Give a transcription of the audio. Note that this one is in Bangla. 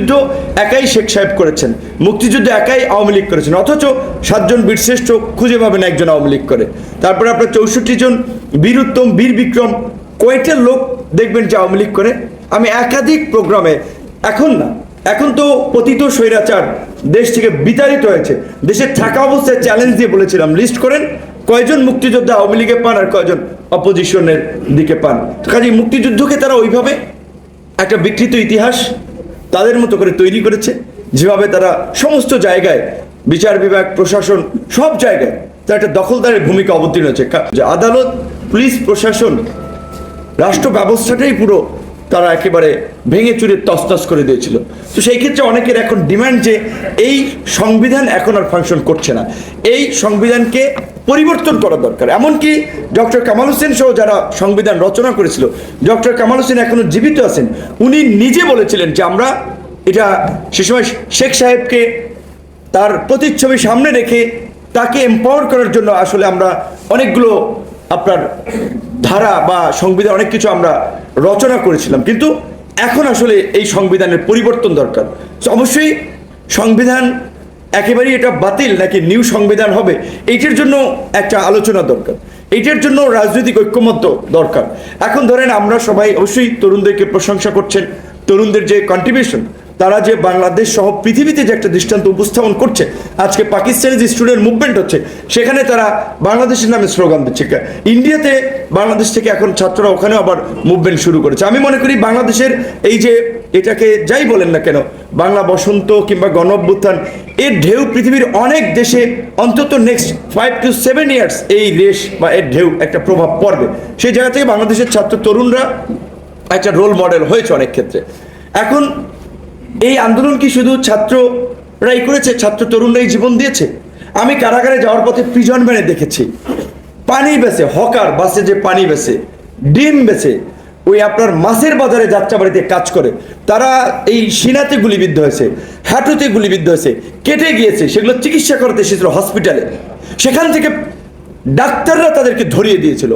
মুক্তিযুদ্ধ একাই শেখ সাহেব করেছেন। মুক্তিযুদ্ধ একাই আওয়ামী লীগ করেছেন। অথচ সাতজন বীরশ্রেষ্ঠ খুঁজে পাবেন একজন আওয়ামী লীগ করে। তারপরে আপনার চৌষট্টি জন বীর উত্তম বীর বিক্রম, কয়টা লোক দেখবেন যে আওয়ামী লীগ করে? আমি একাধিক প্রোগ্রামে, এখন না, এখন তো পতিত স্বৈরাচার দেশ থেকে বিতাড়িত হয়েছে। দেশে থাকা অবস্থায় চ্যালেঞ্জ দিয়ে বলেছিলাম লিস্ট করেন, কয়জন মুক্তিযোদ্ধা আওয়ামী লীগে পান আর কয়জন অপোজিশনের দিকে পান। কাজে মুক্তিযুদ্ধকে তারা ওইভাবে একটা বিকৃত ইতিহাস তাদের মতো করে তৈরি করেছে, যেভাবে তারা সমস্ত জায়গায় বিচার বিভাগ, প্রশাসন, সব জায়গায় তারা একটা দখলদারের ভূমিকা অবতীর্ণ হচ্ছে আদালত, পুলিশ, প্রশাসন, রাষ্ট্র ব্যবস্থাটাই পুরো তারা একেবারে ভেঙে চুরে তসতস করে দিয়েছিল। তো সেই ক্ষেত্রে অনেকের এখন ডিমান্ড যে এই সংবিধান এখন আর ফাংশন করছে না। এই সংবিধানকে পরিবর্তন করা দরকার। এমনকি ডক্টর কামাল হোসেন সহ যারা সংবিধান রচনা করেছিল ডক্টর কামাল হোসেন এখনও জীবিত আছেন। উনি নিজে বলেছিলেন যে আমরা এটা সে সময় শেখ সাহেবকে তার প্রতিচ্ছবি সামনে রেখে তাকে এম্পাওয়ার করার জন্য আসলে আমরা অনেকগুলো আপনার ধারা বা সংবিধান অনেক কিছু আমরা রচনা করেছিলাম। কিন্তু এখন আসলে এই সংবিধানের পরিবর্তন দরকার। অবশ্যই সংবিধান একেবারেই এটা বাতিল নাকি নিউ সংবিধান হবে, এইটার জন্য একটা আলোচনা দরকার। এইটার জন্য রাজনৈতিক ঐক্যমত্য দরকার। এখন ধরেন আমরা সবাই অবশ্যই তরুণদেরকে প্রশংসা করছেন, তরুণদের যে কন্ট্রিবিউশন তারা যে বাংলাদেশ সহ পৃথিবীতে যে একটা দৃষ্টান্ত উপস্থাপন করছে, আজকে পাকিস্তানি যে স্টুডেন্ট মুভমেন্ট হচ্ছে, সেখানে তারা বাংলাদেশের নামে স্লোগান দিচ্ছে। ইন্ডিয়াতে বাংলাদেশ থেকে এখন ছাত্ররা ওখানে আবার মুভমেন্ট শুরু করেছে। আমি মনে করি বাংলাদেশের এই যে এটাকে যাই বলেন না কেন, বাংলা বসন্ত কিংবা গণ এর ঢেউ পৃথিবীর অনেক দেশে অন্তত next five to seven years এই রেশ বা এর ঢেউ একটা প্রভাব পড়বে। সেই জায়গা থেকে বাংলাদেশের ছাত্র তরুণরা একটা রোল মডেল হয়েছে অনেক ক্ষেত্রে। এখন এই আন্দোলন কি শুধু ছাত্ররাই করেছে? ছাত্র তরুণরাই জীবন দিয়েছে? আমি কারাগারে যাওয়ার পথে প্রিজন ভ্যানে দেখেছি। পানি বেছে, হকার, বাসে যে পানি বেছে, ডিম বেছে, ওই আপনার মাছের বাজারে যাত্রাবাড়িতে কাজ করে। তারা এই সিনাতে গুলিবিদ্ধ হয়েছে, হাঁটুতে গুলিবিদ্ধ হয়েছে, কেটে গিয়েছে, সেগুলো চিকিৎসা করতে এসেছিল হসপিটালে সেখান থেকে ডাক্তাররা তাদেরকে ধরিয়ে দিয়েছিল।